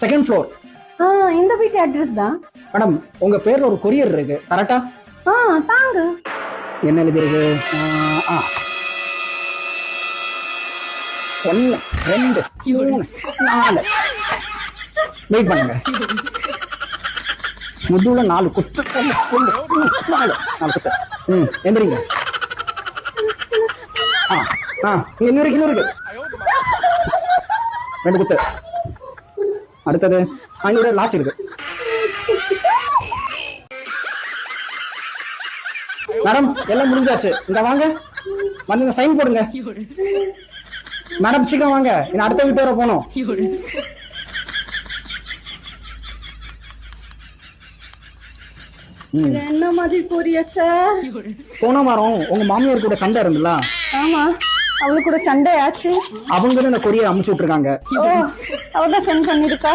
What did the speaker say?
Second floor ஆ இந்த வீட்டு address தான். மேடம் உங்க பேர்ல ஒரு கொரியர் இருக்கு. கரெக்டா ஆ? தாங்க. என்ன எழுதிருக்கு ஆ, ஆ. ஒண்ணு ரெண்டு மூணு நாலு. வெயிட் பண்ணுங்க. முதுல நாலு குத்து. நாலு. நாலு குத்து. ம் எந்திரிங்க. ஆ ஆ இன்னும் இருக்கு. ரெண்டு குத்து. அடுத்தது அங்கே லாஸ்ட் இருக்கு. மேடம் எல்லாம் முடிஞ்சாச்சு. இங்க வாங்க. வந்து சைன் போடுங்க. மேடம் சீக்கிரம் வாங்க. இன்னும் அடுத்த வீட்டு வர போனோம் என்ன மாதிரி கொரியர் சார் போன வாரம் உங்க மாமியார் கூட சண்டை இருந்துல ஆமா. அவளுக்கு கூட சண்டை ஆச்சு அவங்க இந்த கொரியர் அமுச்சு விட்டுருக்காங்க. அவதான் சென்ட் பண்ணிருக்கா